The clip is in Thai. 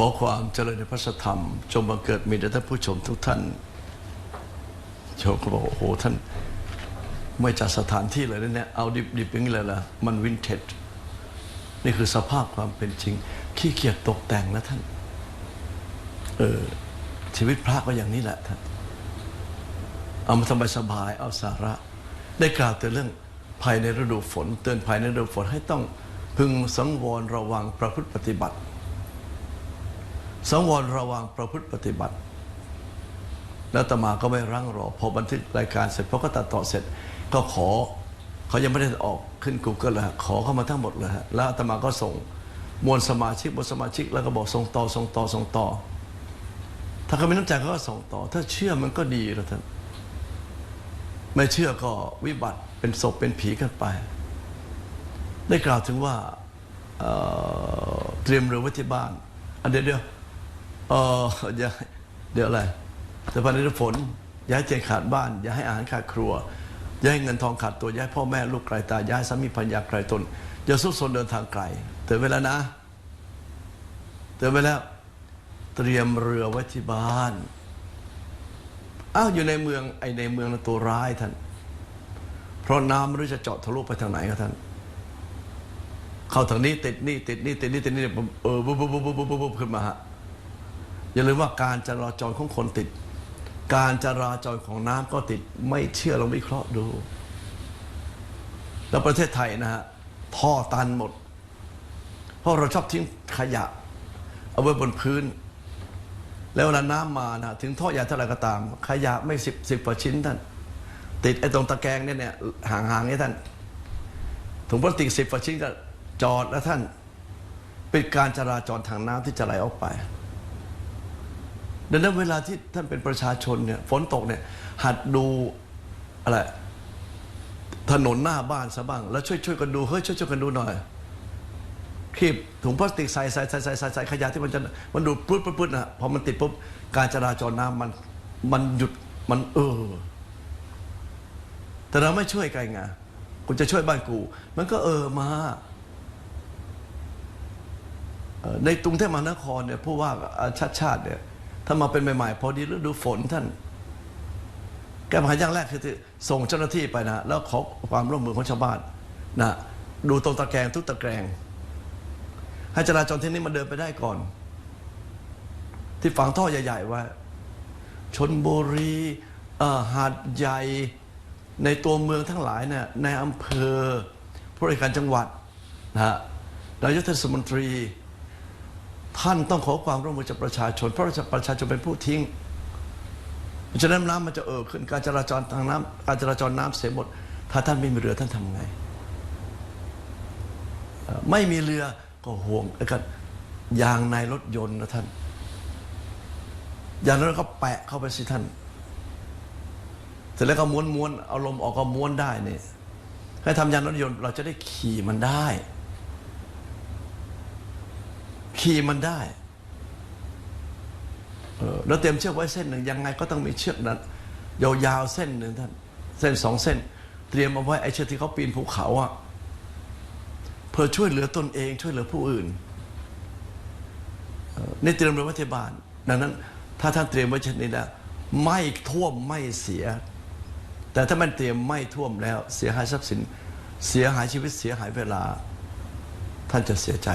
ขอความเจริญในพระธรรม จงบังเกิดมีแด่ท่านผู้ชมทุกท่านโชมก็บอกโอ้โหท่านไม่จัดสถานที่เลยนะเนี่ยเอาดิบดิบอย่างนี้เลยล่ะมันวินเทจนี่คือสภาพความเป็นจริง ขี้เกียจตกแต่งนะท่าน เออ ชีวิตพระก็อย่างนี้แหละท่าน เอามาทำสบายเอาสาระ ได้กล่าวเตือนเรื่องภัยในฤดูฝน เตือนภัยในฤดูฝนให้ต้องพึงสังวรระวังประพฤติปฏิบัติ สังวรระวังประพฤติปฏิบัติ แล้วตมาก็ไม่รั้งรอ พอบันทึกรายการเสร็จพอก็ตัดต่อเสร็จก็ขอเขายังไม่ได้ออกขึ้น Google เลยฮะขอเข้ามาทั้งหมดเลยฮะแล้วอาตมาก็ส่งมวลสมาชิกมวลสมาชิกแล้วก็บอกส่งต่อส่งต่อส่งต่อ ถ้าเขาไมีน้ำใจเขาก็ส่งต่อ ถ้าเชื่อมันก็ดีแล้วท่านไม่เชื่อก็วิบัติเป็นศพเป็นผีกันไป ได้กล่าวถึงว่าเเตรียมเรือไว้ที่บ้านอันเดียว เอออย่าเดี๋ยวอะไรแต่ภายในฤดูฝน อย่าให้เจขาดบ้าน อย่าให้อาหารขาดครัว อย่าให้เงินทองขาดตัวอย่าให้พ่อแม่ลูกไกลตายอย่าให้สามีภรรยาไกลตน อย่าสุกสนเดินทางไกลเตือนไว้แล้วนะเตือนไว้แล้ว เตรียมเรือไว้ที่บ้านอ้าวอยู่ในเมืองไอในเมืองตัวร้ายท่าน เพราะน้ำไม่รู้จะเจาะทะลุไปทางไหนครับท่าน เข้าทางนี้ติดนี่ติดนี่ติดนี่ติดนี่เออปุ๊บปุ๊บปุ๊บปุ๊บปุ๊บปุ๊บขึ้นมาฮะ อย่าลืมว่าการจราจรของคนติด การจราจรของน้ำก็ติดไม่เชื่อลองวิเคราะห์ดู แล้วประเทศไทยนะฮะท่อตันหมด เพราะเราชอบทิ้งขยะ เอาไว้บนพื้น แล้วเวลาน้ำมานะถึงท่อใหญ่เท่าไหร่ก็ตาม ขยะไม่สิบสิบกว่าชิ้นท่านติดไอ้ตรงตะแกรงเนี่ยเนี่ยห่างๆเนี่ยท่านถุงพลาสติกสิบกว่าชิ้นก็จอดแล้วท่านเป็นการจราจรทางน้ำที่จะไหลออกไป ดังนั้นเวลาที่ท่านเป็นประชาชนเนี่ยฝนตกเนี่ยหัดดูอะไรถนนหน้าบ้านซะบ้าง แล้วช่วยช่วยกันดูเฮ้ยช่วยช่วยกันดูหน่อยคีบถุงพลาสติกใส่ใส่ใส่ใส่ใส่ใส่ขยะที่มันจะมันดูดปุ๊บปุ๊บปุ๊บนะพอมันติดปุ๊บการจราจรน้ำมันมันหยุดมันเออ แต่เราไม่ช่วยกันไงกูจะช่วยบ้านกู มันก็เออมาในกรุงเทพมหานครเนี่ยผู้ว่าชาติชาติเนี่ย ถ้ามาเป็นใหม่ๆพอดีฤดูฝนท่าน แก้ปัญหาอย่างแรกคือส่งเจ้าหน้าที่ไปนะ แล้วขอความร่วมมือของชาวบ้านนะดูตรงตะแกรงทุกตะแกรงให้จราจรที่นี้มันเดินไปได้ก่อน ที่ฝังท่อใหญ่ๆว่าชนบุรีหาดใหญ่ในตัวเมืองทั้งหลายเนี่ยในอำเภอผู้ราชการจังหวัดนะฮะนายกเทศมนตรี ท่านต้องขอความร่วมมือจากประชาชน เพราะประชาชนเป็นผู้ทิ้งเพราะฉะนั้นน้ำมันจะเอ่อขึ้นการจราจรทางน้ำการจราจรน้ำเสียหมด ถ้าท่านไม่มีเรือท่านทำไง ไม่มีเรือก็ห่วงกันยางในรถยนต์นะท่านยางนั้นก็แปะเข้าไปสิท่านเสร็จแล้วก็ม้วนม้วนๆเอาลมออกก็ม้วนได้เนี่ยให้ทำยานรถยนต์เราจะได้ขี่มันได้ ขี่มันได้เออแล้วเตรียมเชือกไว้เส้นหนึ่งยังไงก็ต้องมีเชือกนั้นยาวๆเส้นหนึ่งท่านเส้นสองเส้น เตรียมเอาไว้ไอ้เชือกที่เขาปีนภูเขาอะเพื่อช่วยเหลือตนเอง ช่วยเหลือผู้อื่นนี่เตรียมไว้ที่บ้านดังนั้น ถ้าท่านเตรียมไว้เช่นนี้แล้วไม่ท่วมไม่เสีย แต่ถ้ามันเตรียมไม่ท่วมแล้ว เสียหายทรัพย์สิน เสียหายชีวิตเสียหายเวลา ท่านจะเสียใจ